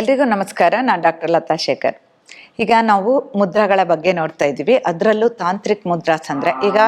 ಎಲ್ರಿಗೂ ನಮಸ್ಕಾರ. ನಾನು ಡಾಕ್ಟರ್ ಲತಾ ಶೇಖರ್. ಈಗ ನಾವು ಮುದ್ರಾಗಳ ಬಗ್ಗೆ ನೋಡ್ತಾ ಇದ್ದೀವಿ. ಅದರಲ್ಲೂ ತಾಂತ್ರಿಕ್ ಮುದ್ರಾಸ್ ಅಂದ್ರೆ ಈಗ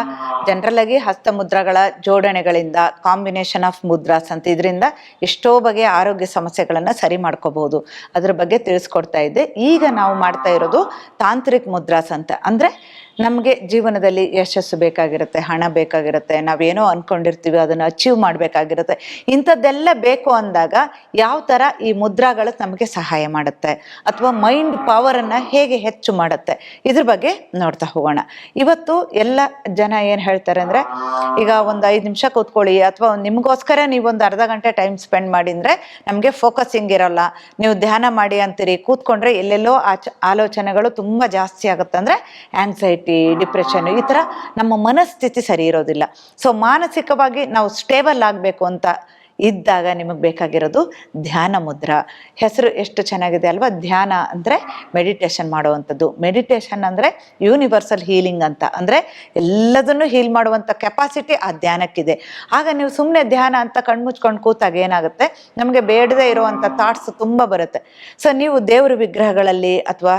ಜನರಲ್ ಆಗಿ ಹಸ್ತ ಮುದ್ರಾಗಳ ಜೋಡಣೆಗಳಿಂದ ಕಾಂಬಿನೇಷನ್ ಆಫ್ ಮುದ್ರಾಸ್ ಅಂತ ಇದರಿಂದ ಎಷ್ಟೋ ಬಗೆಯ ಆರೋಗ್ಯ ಸಮಸ್ಯೆಗಳನ್ನು ಸರಿ ಮಾಡ್ಕೋಬಹುದು. ಅದ್ರ ಬಗ್ಗೆ ತಿಳಿಸ್ಕೊಡ್ತಾ ಇದ್ದೆ. ಈಗ ನಾವು ಮಾಡ್ತಾ ಇರೋದು ತಾಂತ್ರಿಕ್ ಮುದ್ರಾಸ್ ಅಂತ. ಅಂದ್ರೆ ನಮಗೆ ಜೀವನದಲ್ಲಿ ಯಶಸ್ಸು ಬೇಕಾಗಿರುತ್ತೆ, ಹಣ ಬೇಕಾಗಿರುತ್ತೆ, ನಾವೇನೋ ಅಂದ್ಕೊಂಡಿರ್ತೀವಿ ಅದನ್ನು ಅಚೀವ್ ಮಾಡಬೇಕಾಗಿರುತ್ತೆ. ಇಂಥದ್ದೆಲ್ಲ ಬೇಕು ಅಂದಾಗ ಯಾವ ಥರ ಈ ಮುದ್ರಾಗಳು ನಮಗೆ ಸಹಾಯ ಮಾಡುತ್ತೆ ಅಥವಾ ಮೈಂಡ್ ಪವರನ್ನು ಹೇಗೆ ಹೆಚ್ಚು ಮಾಡುತ್ತೆ? ಇದ್ರ ಬಗ್ಗೆ ನೋಡ್ತಾ ಹೋಗೋಣ. ಇವತ್ತು ಎಲ್ಲ ಜನ ಏನು ಹೇಳ್ತಾರೆ ಅಂದರೆ, ಈಗ ಒಂದು ಐದು ನಿಮಿಷ ಕೂತ್ಕೊಳ್ಳಿ ಅಥವಾ ನಿಮಗೋಸ್ಕರ ಒಂದು ಅರ್ಧ ಗಂಟೆ ಟೈಮ್ ಸ್ಪೆಂಡ್ ಮಾಡಿದರೆ ನಮಗೆ ಫೋಕಸಿಂಗ್ ಇರೋಲ್ಲ ನೀವು ಧ್ಯಾನ ಮಾಡಿ ಅಂತೀರಿ, ಕೂತ್ಕೊಂಡ್ರೆ ಎಲ್ಲೆಲ್ಲೋ ಆಚ, ಆಲೋಚನೆಗಳು ತುಂಬ ಜಾಸ್ತಿ ಆಗುತ್ತೆ ಅಂದರೆ ಆಂಗ್ಸೈಟಿ ಡಿಪ್ರೆಷನ್ ಈ ಥರ ನಮ್ಮ ಮನಸ್ಥಿತಿ ಸರಿ ಇರೋದಿಲ್ಲ. ಸೊ ಮಾನಸಿಕವಾಗಿ ನಾವು ಸ್ಟೇಬಲ್ ಆಗಬೇಕು ಅಂತ ಇದ್ದಾಗ ನಿಮಗೆ ಬೇಕಾಗಿರೋದು ಧ್ಯಾನ ಮುದ್ರ. ಹೆಸರು ಎಷ್ಟು ಚೆನ್ನಾಗಿದೆ ಅಲ್ವಾ? ಧ್ಯಾನ ಅಂದರೆ ಮೆಡಿಟೇಷನ್ ಮಾಡುವಂಥದ್ದು. ಮೆಡಿಟೇಷನ್ ಅಂದರೆ ಯೂನಿವರ್ಸಲ್ ಹೀಲಿಂಗ್ ಅಂತ. ಅಂದರೆ ಎಲ್ಲದನ್ನು ಹೀಲ್ ಮಾಡುವಂಥ ಕೆಪಾಸಿಟಿ ಆ ಧ್ಯಾನಕ್ಕಿದೆ. ಆಗ ನೀವು ಸುಮ್ಮನೆ ಧ್ಯಾನ ಅಂತ ಕಣ್ಮುಚ್ಕೊಂಡು ಕೂತಾಗ ಏನಾಗುತ್ತೆ? ನಮಗೆ ಬೇಡದೇ ಇರುವಂಥ ಥಾಟ್ಸ್ ತುಂಬ ಬರುತ್ತೆ. ಸೊ ನೀವು ದೇವರ ವಿಗ್ರಹಗಳಲ್ಲಿ ಅಥವಾ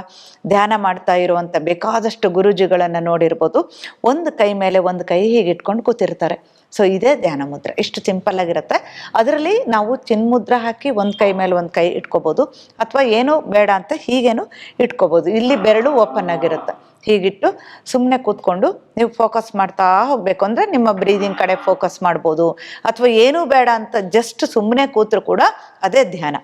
ಧ್ಯಾನ ಮಾಡ್ತಾ ಇರುವಂಥ ಬೇಕಾದಷ್ಟು ಗುರುಜಿಗಳನ್ನು ನೋಡಿರ್ಬೋದು. ಒಂದು ಕೈ ಮೇಲೆ ಒಂದು ಕೈ ಹೀಗೆ ಇಟ್ಕೊಂಡು ಕೂತಿರ್ತಾರೆ. ಸೊ ಇದೇ ಧ್ಯಾನ ಮುದ್ರೆ. ಇಷ್ಟು ಸಿಂಪಲ್ ಆಗಿರುತ್ತೆ. ಅದರಲ್ಲಿ ನಾವು ಚಿನ್ಮುದ್ರ ಹಾಕಿ ಒಂದು ಕೈ ಮೇಲೆ ಒಂದು ಕೈ ಇಟ್ಕೋಬೋದು. ಅಥವಾ ಏನೂ ಬೇಡ ಅಂತ ಹೀಗೇನು ಇಟ್ಕೋಬೋದು. ಇಲ್ಲಿ ಬೆರಳು ಓಪನ್ ಆಗಿರುತ್ತೆ. ಹೀಗಿಟ್ಟು ಸುಮ್ಮನೆ ಕೂತ್ಕೊಂಡು ನೀವು ಫೋಕಸ್ ಮಾಡ್ತಾ ಹೋಗಬೇಕು. ಅಂದರೆ ನಿಮ್ಮ ಬ್ರೀದಿಂಗ್ ಕಡೆ ಫೋಕಸ್ ಮಾಡ್ಬೋದು. ಅಥವಾ ಏನೂ ಬೇಡ ಅಂತ ಜಸ್ಟ್ ಸುಮ್ಮನೆ ಕೂತ್ರು ಕೂಡ ಅದೇ ಧ್ಯಾನ.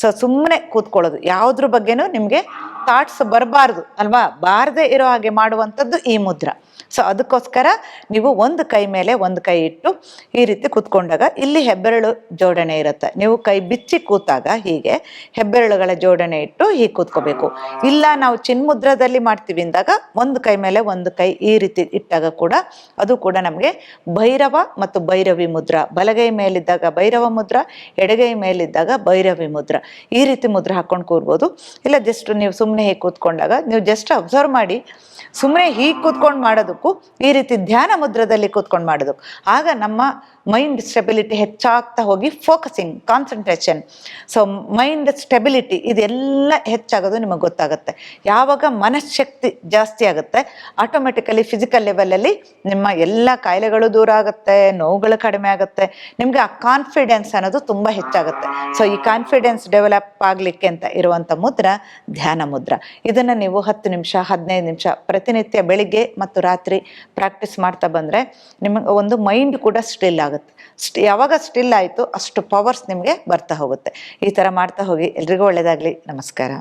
ಸೊ ಸುಮ್ಮನೆ ಕೂತ್ಕೊಳ್ಳೋದು. ಯಾವುದ್ರ ಬಗ್ಗೆನೂ ನಿಮಗೆ ಥಾಟ್ಸ್ ಬರಬಾರ್ದು. ಅಲ್ವಾ? ಬಾರದೇ ಇರೋ ಹಾಗೆ ಮಾಡುವಂಥದ್ದು ಈ ಮುದ್ರ. ಸೊ ಅದಕ್ಕೋಸ್ಕರ ನೀವು ಒಂದು ಕೈ ಮೇಲೆ ಒಂದು ಕೈ ಇಟ್ಟು ಈ ರೀತಿ ಕೂತ್ಕೊಂಡಾಗ ಇಲ್ಲಿ ಹೆಬ್ಬೆರಳು ಜೋಡಣೆ ಇರುತ್ತೆ. ನೀವು ಕೈ ಬಿಚ್ಚಿ ಕೂತಾಗ ಹೀಗೆ ಹೆಬ್ಬೆರಳುಗಳ ಜೋಡಣೆ ಇಟ್ಟು ಹೀಗೆ ಕೂತ್ಕೋಬೇಕು. ಇಲ್ಲ ನಾವು ಚಿನ್ಮುದ್ರದಲ್ಲಿ ಮಾಡ್ತೀವಿ ಅಂದಾಗ ಒಂದು ಕೈ ಮೇಲೆ ಒಂದು ಕೈ ಈ ರೀತಿ ಇಟ್ಟಾಗ ಕೂಡ ಅದು ಕೂಡ ನಮಗೆ ಭೈರವ ಮತ್ತು ಭೈರವಿ ಮುದ್ರ, ಬಲಗೈ ಮೇಲಿದ್ದಾಗ ಭೈರವ ಮುದ್ರ, ಎಡಗೈ ಮೇಲಿದ್ದಾಗ ಭೈರವಿ ಮುದ್ರ ಈ ರೀತಿ ಮುದ್ರ ಹಾಕೊಂಡು ಕೂರ್ಬೋದು. ಇಲ್ಲ ಜಸ್ಟ್ ನೀವು ಸುಮ್ಮನೆ ಹೀಗೆ ಕೂತ್ಕೊಂಡಾಗ ನೀವು ಜಸ್ಟ್ ಅಬ್ಸರ್ವ್ ಮಾಡಿ ಸುಮ್ಮನೆ ಹೀಗೆ ಕೂತ್ಕೊಂಡು ಮಾಡೋದಕ್ಕೂ ಈ ರೀತಿ ಧ್ಯಾನ ಮುದ್ರದಲ್ಲಿ ಕೂತ್ಕೊಂಡು ಮಾಡೋದು. ಆಗ ನಮ್ಮ ಮೈಂಡ್ ಸ್ಟೆಬಿಲಿಟಿ ಹೆಚ್ಚಾಗ್ತಾ ಹೋಗಿ focusing concentration so mind stability ಇದೆಲ್ಲ ಹೆಚ್ಚಾಗೋದು ನಿಮಗೆ ಗೊತ್ತಾಗುತ್ತೆ. ಯಾವಾಗ ಮನಶಕ್ತಿ ಜಾಸ್ತಿ ಆಗುತ್ತೆ ಆಟೋಮೆಟಿಕಲಿ ಫಿಸಿಕಲ್ ಲೆವೆಲಲ್ಲಿ ನಿಮ್ಮ ಎಲ್ಲ ಕಾಯಿಲೆಗಳು ದೂರ ಆಗುತ್ತೆ, ನೋವುಗಳು ಕಡಿಮೆ ಆಗುತ್ತೆ, ನಿಮಗೆ ಆ ಕಾನ್ಫಿಡೆನ್ಸ್ ಅನ್ನೋದು ತುಂಬ ಹೆಚ್ಚಾಗುತ್ತೆ. ಸೊ ಈ ಕಾನ್ಫಿಡೆನ್ಸ್ ಡೆವಲಪ್ ಆಗಲಿಕ್ಕೆ ಅಂತ ಇರುವಂಥ ಮುದ್ರ ಧ್ಯಾನ ಮುದ್ರ. ಇದನ್ನು ನೀವು ಹತ್ತು ನಿಮಿಷ, ಹದಿನೈದು ನಿಮಿಷ ಪ್ರತಿನಿತ್ಯ ಬೆಳಿಗ್ಗೆ ಮತ್ತು ರಾತ್ರಿ ಪ್ರಾಕ್ಟೀಸ್ ಮಾಡ್ತಾ ಬಂದರೆ ನಿಮಗೆ ಒಂದು ಮೈಂಡ್ ಕೂಡ ಸ್ಟಿಲ್ ಆಗುತ್ತೆ. ಸ್ಟ್ ಯಾವಾಗ ಸ್ಟಿಲ್ ಆಯಿತು ಅಷ್ಟು ಪವರ್ಸ್ ನಿಮಗೆ ಬರ್ತಾ ಹೋಗುತ್ತೆ. ಈ ಥರ ಮಾಡ್ತಾ ಹೋಗಿ ಎಲ್ರಿಗೂ ಒಳ್ಳೆಯದಾಗಲಿ ನಮಸ್ಕಾರ.